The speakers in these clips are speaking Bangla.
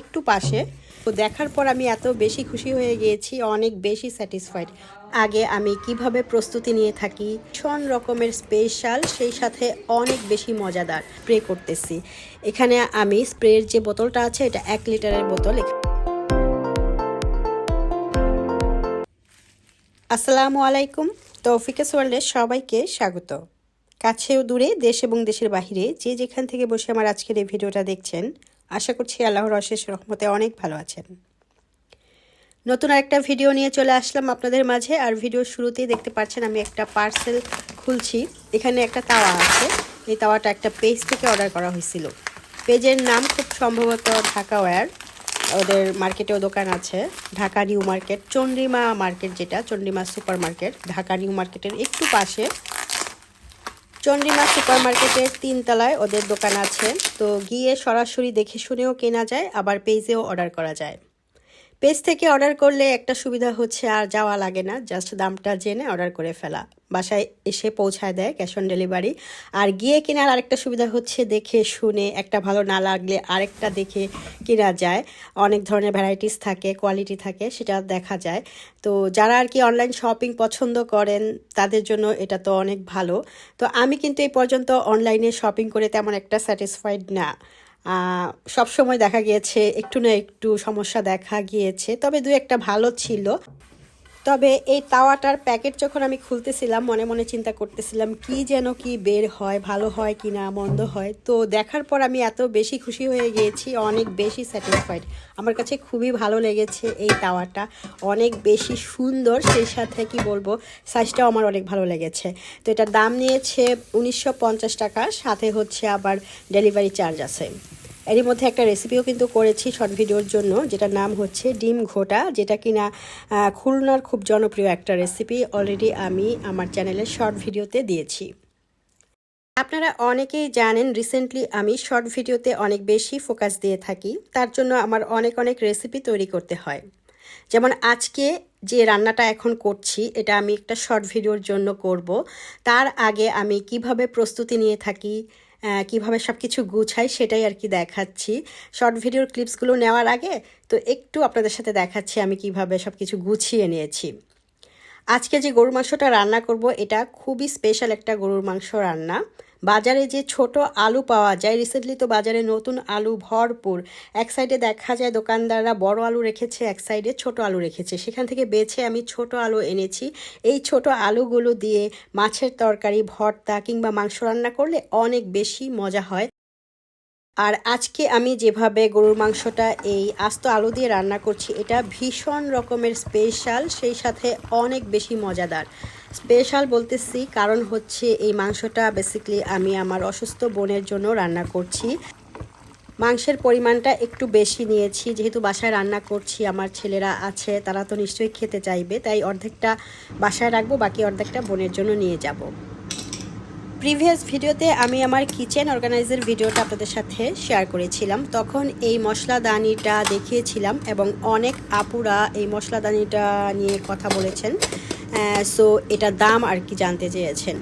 একটু পাশে। তো দেখার পর আমি এত বেশি খুশি হয়ে গিয়েছি, অনেক বেশি স্যাটিসফাইড আগে আমি কীভাবে প্রস্তুতি নিয়ে থাকি, ভীষণ রকমের স্পেশাল সেই সাথে অনেক বেশি মজাদার স্প্রে করতেছি। এখানে আমি স্প্রের যে বোতলটা আছে, এটা এক লিটারের বোতল। আসসালামু আলাইকুম তৌফিকা সোয়ালের সবাইকে স্বাগত। কাছে ও দূরে, দেশ এবং দেশের বাহিরে যে যেখান থেকে বসে আমার আজকের এই ভিডিওটা দেখছেন আশা করছি আল্লাহর অশেষ রহমতে অনেক ভালো আছেন। নতুন একটা ভিডিও নিয়ে চলে আসলাম আপনাদের মাঝে। আর ভিডিওর শুরুতেই দেখতে পাচ্ছেন আমি একটা পার্সেল খুলছি। এখানে একটা তাওয়া আছে। এই তাওয়াটা একটা পেজ থেকে অর্ডার করা হয়েছিল। পেজের নাম খুব সম্ভবত ঢাকা ওয়্যার। ওদের মার্কেটেও দোকান আছে। Dhaka new market Chandrima market যেটা Chandrima super market Dhaka new মার্কেটের একটু পাশে। চন্দ্রিমা সুপার মার্কেটের তিনতলায় ওদের দোকান আছে। তো গিয়ে সরাসরি দেখে শুনেও কেনা যায়, আবার পেজেও অর্ডার করা যায়। পেজ থেকে অর্ডার করলে একটা সুবিধা হচ্ছে আর যাওয়া লাগে না। জাস্ট দামটা জেনে অর্ডার করে ফেলা। বাসায় এসে পৌঁছায় দেয় ক্যাশ অন ডেলিভারি। আর গিয়ে কেনার আরেকটা সুবিধা হচ্ছে দেখে শুনে, একটা ভালো না লাগলে আরেকটা দেখে কেনা যায়। অনেক ধরনের ভ্যারাইটিস থাকে কোয়ালিটি থাকে, সেটা দেখা যায়। তো যারা আর কি অনলাইন শপিং পছন্দ করেন, তাদের জন্য এটা তো অনেক ভালো। তো আমি কিন্তু এই পর্যন্ত অনলাইনে শপিং করে তেমন একটা স্যাটিসফাইড না। সব সময় দেখা গিয়েছে, একটু না একটু সমস্যা দেখা গিয়েছে। তবে দু একটা ভালো ছিল। তবে এই তাওয়াটার প্যাকেট যখন আমি খুলতেছিলাম, মনে মনে চিন্তা করতেছিলাম, কি যেন কি বের হয়, ভালো হয় কি না, মন্দ হয়। তো দেখার পর আমি এত বেশি খুশি হয়ে গিয়েছি, অনেক বেশি স্যাটিসফাইড আমার কাছে খুবই ভালো লেগেছে এই তাওয়াটা, অনেক বেশি সুন্দর, সেই সাথে কি বলব সাইজটাও আমার অনেক ভালো লেগেছে। তো এটার দাম নিয়েছে উনিশশো পঞ্চাশ টাকা, সাথে হচ্ছে আবার ডেলিভারি চার্জ আছে। এরই মধ্যে একটা রেসিপিও কিন্তু করেছি শর্ট ভিডিওর জন্য, যেটার নাম হচ্ছে ডিম ঘোটা, যেটা কিনা খুলনার খুব জনপ্রিয় একটা রেসিপি অলরেডি আমি আমার চ্যানেলে শর্ট ভিডিওতে দিয়েছি। আপনারা অনেকেই জানেন রিসেন্টলি আমি শর্ট ভিডিওতে অনেক বেশি ফোকাস দিয়ে থাকি, তার জন্য আমার অনেক অনেক রেসিপি তৈরি করতে হয়। যেমন আজকে যে রান্নাটা এখন করছি, এটা আমি একটা শর্ট ভিডিওর জন্য করব। তার আগে আমি কীভাবে প্রস্তুতি নিয়ে থাকি কীভাবে সব কিছু গুছাই সেটাই আর কি দেখাচ্ছি। শর্ট ভিডিওর ক্লিপসগুলো নেওয়ার আগে তো একটু আপনাদের সাথে দেখাচ্ছি আমি কীভাবে সব কিছু গুছিয়ে নিয়েছি। আজকে যে গরুর মাংসটা রান্না করব, এটা খুবই স্পেশাল একটা গরুর মাংস রান্না। বাজারে যে ছোট আলু পাওয়া যায় রিসেন্টলি তো বাজারে নতুন আলু ভরপুর। এক সাইডে দেখা যায় দোকানদাররা বড় আলু রেখেছে, এক সাইডে ছোট আলু রেখেছে। সেখান থেকে বেছে আমি ছোট আলু এনেছি। এই ছোট আলুগুলো দিয়ে মাছের তরকারি, ভর্তা কিংবা মাংস রান্না করলে অনেক বেশি মজা হয়। আর আজকে আমি যেভাবে গরুর মাংসটা এই আস্ত আলু দিয়ে রান্না করছি, এটা ভীষণ রকমের স্পেশাল সেই সাথে অনেক বেশি মজাদার। স্পেশাল বলতেছি কারণ হচ্ছে এই মাংসটা বেসিকলি আমি আমার অসুস্থ বোনের জন্য রান্না করছি। মাংসের পরিমাণটা একটু বেশি নিয়েছি, যেহেতু বাসায় রান্না করছি, আমার ছেলেরা আছে, তারা তো নিশ্চয়ই খেতে চাইবে, তাই অর্ধেকটা বাসায় রাখব, বাকি অর্ধেকটা বোনের জন্য নিয়ে যাব। প্রিভিয়াস ভিডিওতে আমি আমার কিচেন অর্গানাইজের ভিডিওটা আপনাদের সাথে শেয়ার করেছিলাম। তখন এই মশলাদানিটা দেখিয়েছিলাম এবং অনেক আপুরা এই মশলাদানিটা নিয়ে কথা বলেছেন। সো এটার দাম আর কি জানতে চেয়েছেন।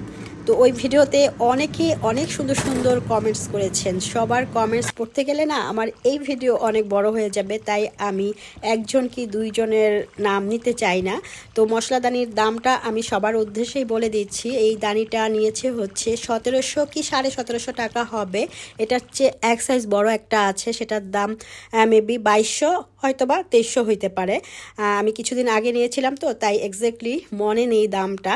তো ওই ভিডিওতে অনেকে অনেক সুন্দর সুন্দর কমেন্টস করেছেন। সবার কমেন্টস পড়তে গেলে না আমার এই ভিডিও অনেক বড় হয়ে যাবে, তাই আমি একজন কি দুইজনের নাম নিতে চাই না। তো মশলাদানির দামটা আমি সবার উদ্দেশ্যেই বলে দিচ্ছি। এই দানিটা নিয়েছে হচ্ছে সতেরোশো কি সাড়ে সতেরোশো টাকা হবে। এটার চেয়ে এক সাইজ বড় একটা আছে, সেটার দাম মেবি বাইশশো হয়তো বা তেইশশো হইতে পারে। আমি কিছুদিন আগে নিয়েছিলাম তো, তাই এক্স্যাক্টলি মনে নেই দামটা।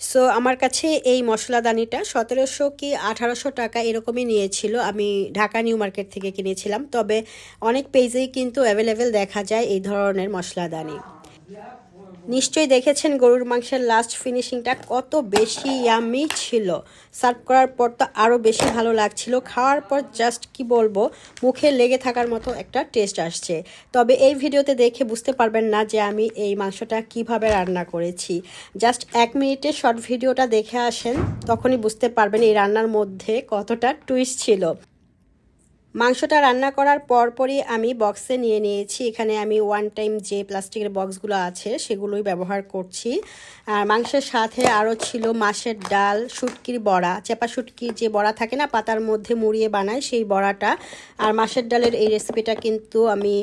সো আমার কাছে এই মশলাদানিটা সতেরোশো কি আঠারোশো টাকা এরকমই নিয়েছিল। আমি ঢাকা নিউ মার্কেট থেকে কিনেছিলাম। তবে অনেক পেজেই কিন্তু অ্যাভেলেবেল দেখা যায় এই ধরনের মশলাদানি। নিশ্চয়ই দেখেছেন গরুর মাংসের লাস্ট ফিনিশিংটা কত বেশি ইয়ামি ছিল। সার্ভ করার পর তো আরও বেশি ভালো লাগছিল। খাওয়ার পর জাস্ট কি বলব, মুখে লেগে থাকার মতো একটা টেস্ট আসছে। তবে এই ভিডিওতে দেখে বুঝতে পারবেন না যে আমি এই মাংসটা কীভাবে রান্না করেছি। জাস্ট এক মিনিটে শর্ট ভিডিওটা দেখে আসেন, তখনই বুঝতে পারবেন এই রান্নার মধ্যে কতটা টুইস্ট ছিল। মাংসটা রান্না করার পরপরই আমি বক্সে নিয়ে নিয়েছি। এখানে আমি ওয়ান টাইম যে প্লাস্টিকের বক্সগুলো আছে, সেগুলোই ব্যবহার করছি। আর মাংসের সাথে আরও ছিল মাছের ডাল, শুটকির বড়া। চেপা শুটকির যে বড়া থাকে না, পাতার মধ্যে মুড়িয়ে বানায়, সেই বড়াটা। আর মাছের ডালের এই রেসিপিটা কিন্তু আমি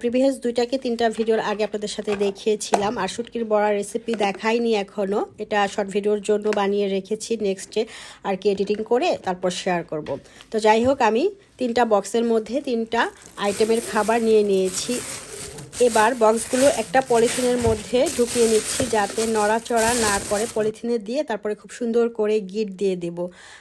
প্রিভিয়াস দুইটাকে তিনটা ভিডিওর আগে আপনাদের সাথে দেখিয়েছিলাম। আর শুটকির বড়া রেসিপি দেখাইনি এখনও এটা শর্ট ভিডিওর জন্য বানিয়ে রেখেছি। নেক্সটে আর কি এডিটিং করে তারপর শেয়ার করব। তো যাই হোক, আমি তিনটা বক্সের মধ্যে তিনটা আইটেমের খাবার নিয়ে নিয়েছি। এবার বক্সগুলো একটা পলিথিনের মধ্যে ঢুকিয়ে নিচ্ছি যাতে নড়াচড়া না করে পলিথিনে দিয়ে তারপরে খুব সুন্দর করে গিট দিয়ে দেব।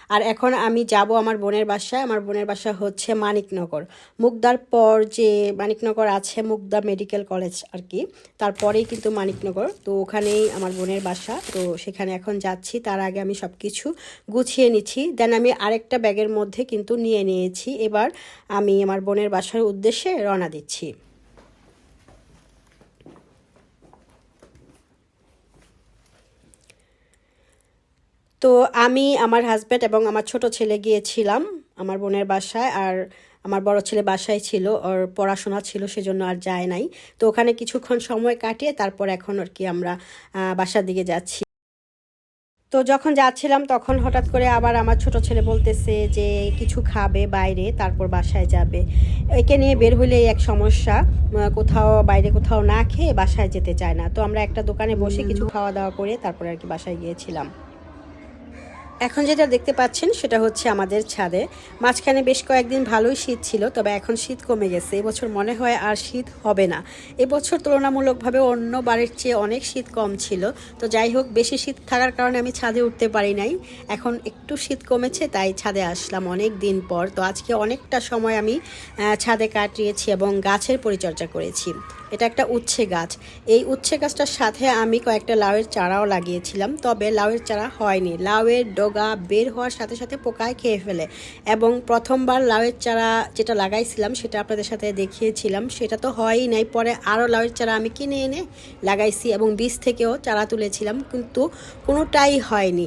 আর এখন আমি যাব আমার বোনের বাসায়। আমার বোনের বাসা হচ্ছে মানিকনগর। মুগদার পর যে মানিকনগর আছে, মুগদা মেডিকেল কলেজ আর কি, তারপরেই কিন্তু মানিকনগর। তো ওখানেই আমার বোনের বাসা। তো সেখানে এখন যাচ্ছি। তার আগে আমি সব কিছু গুছিয়ে নিচ্ছি। দেন আমি আরেকটা ব্যাগের মধ্যে কিন্তু নিয়ে নিয়েছি। এবার আমি আমার বোনের বাসার উদ্দেশ্যে রওনা দিচ্ছি। তো আমি আমার হাজব্যান্ড এবং আমার ছোট ছেলে গিয়েছিলাম আমার বোনের বাসায় আর আমার বড় ছেলে বাসায় ছিল ওর পড়াশোনা ছিল সেজন্য আর যায় নাই। তো ওখানে কিছুক্ষণ সময় কাটিয়ে তারপর এখন আর কি আমরা বাসার দিকে যাচ্ছি। তো যখন যাচ্ছিলাম তখন হঠাৎ করে আবার আমার ছোট ছেলে বলতেছে যে কিছু খাবে বাইরে তারপর বাসায় যাবে। একে নিয়ে বের হলে এক সমস্যা কোথাও বাইরে কোথাও না খেয়ে বাসায় যেতে চায় না। তো আমরা একটা দোকানে বসে কিছু খাওয়া দাওয়া করে তারপরে আর কি বাসায় গিয়েছিলাম। এখন যেটা দেখতে পাচ্ছেন সেটা হচ্ছে আমাদের ছাদে। মাঝখানে বেশ কয়েকদিন ভালোই শীত ছিল, তবে এখন শীত কমে গেছে। এবছর মনে হয় আর শীত হবে না। এবছর তুলনামূলকভাবে অন্য বাড়ির চেয়ে অনেক শীত কম ছিল। তো যাই হোক, বেশি শীত থাকার কারণে আমি ছাদে উঠতে পারি নাই। এখন একটু শীত কমেছে, তাই ছাদে আসলাম অনেক দিন পর। তো আজকে অনেকটা সময় আমি ছাদে কাটিয়েছি এবং গাছের পরিচর্যা করেছি। এটা একটা উচ্ছে গাছ। এই উচ্ছে গাছটার সাথে আমি কয়েকটা লাউয়ের চারাও লাগিয়েছিলাম, তবে লাউয়ের চারা হয়নি। লাউয়ের ডগা বের হওয়ার সাথে সাথে পোকায় খেয়ে ফেলে এবং প্রথমবার লাউয়ের চারা যেটা লাগাইছিলাম সেটা আপনাদের সাথে দেখিয়েছিলাম, সেটা তো হয়ই নাই। পরে আরও লাউয়ের চারা আমি কিনে এনে লাগাইছি এবং বীজ থেকেও চারা তুলেছিলাম, কিন্তু কোনোটাই হয়নি।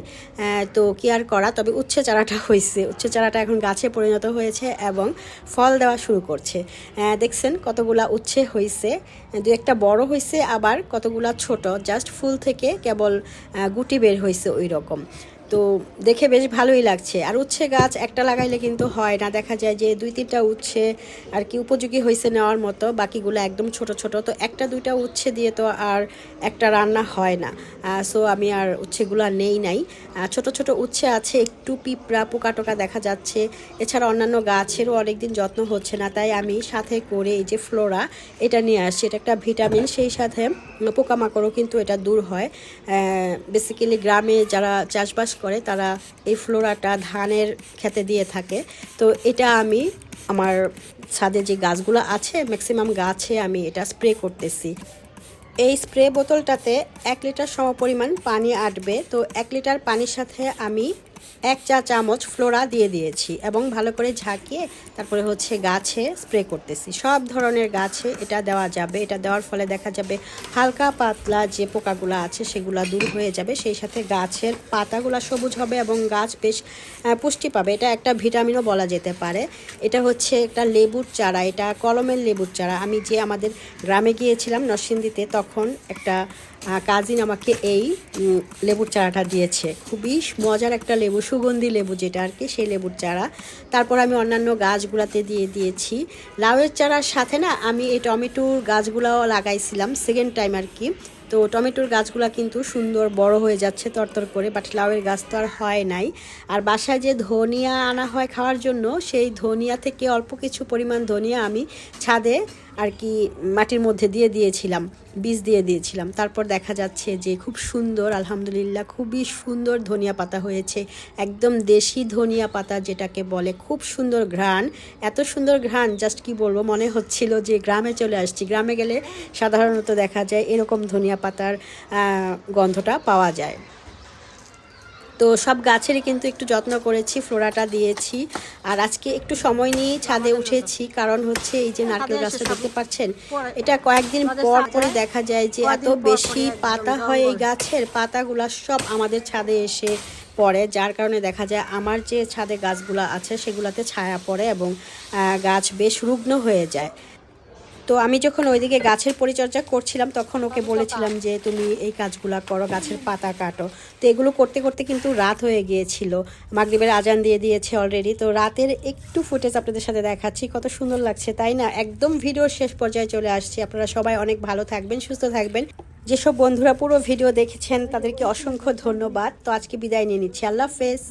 তো কি আর করা? তবে উচ্ছে চারাটা হয়েছে উচ্ছে চারাটা এখন গাছে পরিণত হয়েছে এবং ফল দেওয়া শুরু করছে। দেখছেন কতগুলা উচ্ছে হয়েছে দু একটা বড় হয়েছে আবার কতগুলা ছোট জাস্ট ফুল থেকে কেবল গুটি বের হয়েছে ওই রকম তো দেখে বেশ ভালোই লাগছে। আর উচ্ছে গাছ একটা লাগাইলে কিন্তু হয় না। দেখা যায় যে দুই তিনটা উচ্ছে আর কি উপযোগী হয়েছে নেওয়ার মতো। বাকিগুলো একদম ছোট ছোট। তো একটা, দুইটা উচ্ছে দিয়ে তো আর একটা রান্না হয় না। সো আমি আর উচ্ছেগুলো নেই নাই। ছোট ছোট উচ্ছে আছে, একটু পিঁপড়া পোকা টোকা দেখা যাচ্ছে। এছাড়া অন্যান্য গাছেরও অনেকদিন যত্ন হচ্ছে না। তাই আমি সাথে করে এই যে ফ্লোরা, এটা নিয়ে আসছি। এটা একটা ভিটামিন, সেই সাথে পোকামাকড়ও কিন্তু এটা দূর হয়। বেসিক্যালি গ্রামে যারা চাষবাস করে তারা এই ফ্লোরাটা ধানের খেতে দিয়ে থাকে। তো এটা আমি আমার ছাদে যে গাছগুলো আছে ম্যাক্সিমাম গাছে আমি এটা স্প্রে করতেছি। এই স্প্রে বোতলটাতে এক লিটার সমপরিমাণ পানি আটবে। তো এক লিটার পানির সাথে আমি এক চা চামচ ফ্লোরা দিয়ে দিয়েছি এবং ভালো করে ঝাঁকিয়ে তারপরে হচ্ছে গাছে স্প্রে করতেছি। সব ধরনের গাছে এটা দেওয়া যাবে, এটা দেওয়ার ফলে দেখা যাবে হালকা পাতলা যে পোকাগুলো আছে সেগুলো দূর হয়ে যাবে, সেই সাথে গাছের পাতাগুলো সবুজ হবে এবং গাছ বেশ পুষ্টি পাবে। এটা একটা ভিটামিনও বলা যেতে পারে। এটা হচ্ছে একটা লেবুর চারা, এটা কলমের লেবুর চারা। আমি যে আমাদের গ্রামে গিয়েছিলাম নরসিংদীতে, তখন একটা কাজিন আমাকে এই লেবুর চারাটা দিয়েছে। খুবই মজার একটা লেবু, সুগন্ধি লেবু যেটা আর কি, সেই লেবুর চারা। তারপর আমি অন্যান্য গাছগুলাতে দিয়ে দিয়েছি। লাউয়ের চারার সাথে না, আমি এই টমেটোর গাছগুলাও লাগাইছিলাম সেকেন্ড টাইম আর কি। তো টমেটোর গাছগুলো কিন্তু সুন্দর বড় হয়ে যাচ্ছে তরতর করে বাট লাউয়ের গাছ তো আর হয় নাই। আর বাসায় যে ধনিয়া আনা হয় খাওয়ার জন্য, সেই ধনিয়া থেকে অল্প কিছু পরিমাণ ধনিয়া আমি ছাদে আর কি মাটির মধ্যে দিয়ে দিয়েছিলাম, বীজ দিয়ে দিয়েছিলাম। তারপর দেখা যাচ্ছে যে খুব সুন্দর, আলহামদুলিল্লাহ খুবই সুন্দর ধনিয়া পাতা হয়েছে। একদম দেশি ধনিয়া পাতা যেটাকে বলে, খুব সুন্দর ঘ্রাণ। এত সুন্দর ঘ্রাণ জাস্ট কি বলব, মনে হচ্ছিল যে গ্রামে চলে আসছি। গ্রামে গেলে সাধারণত দেখা যায় এরকম ধনিয়া পাতার গন্ধটা পাওয়া যায়। তো সব গাছেরই কিন্তু একটু যত্ন করেছি ফ্লোরাটা দিয়েছি। আর আজকে একটু সময় নিয়ে ছাদে উঠেছি কারণ হচ্ছে এই যে নারকেল গাছটা দেখতে পাচ্ছেন এটা কয়েকদিন পর পরে দেখা যায় যে এত বেশি পাতা হয় এই গাছের পাতাগুলা সব আমাদের ছাদে এসে পড়ে যার কারণে দেখা যায় আমার যে ছাদে গাছগুলো আছে সেগুলোতে ছায়া পড়ে এবং আহ, গাছ বেশ রুগ্ন হয়ে যায়। তো আমি যখন ওইদিকে গাছের পরিচর্যা করছিলাম, তখন ওকে বলেছিলাম যে তুমি এই কাজগুলা করো, গাছের পাতা কাটো। তো এগুলো করতে করতে কিন্তু রাত হয়ে গিয়েছিল। মাগরিবের আজান দিয়ে দিয়েছে অলরেডি তো রাতের একটু ফুটেজ আপনাদের সাথে দেখাচ্ছি, কত সুন্দর লাগছে, তাই না? একদম ভিডিওর শেষ পর্যায়ে চলে আসছি। আপনারা সবাই অনেক ভালো থাকবেন, সুস্থ থাকবেন। যেসব বন্ধুরা পুরো ভিডিও দেখেছেন, তাদেরকে অসংখ্য ধন্যবাদ। তো আজকে বিদায় নিয়ে নিচ্ছি। আল্লাহ হাফেজ।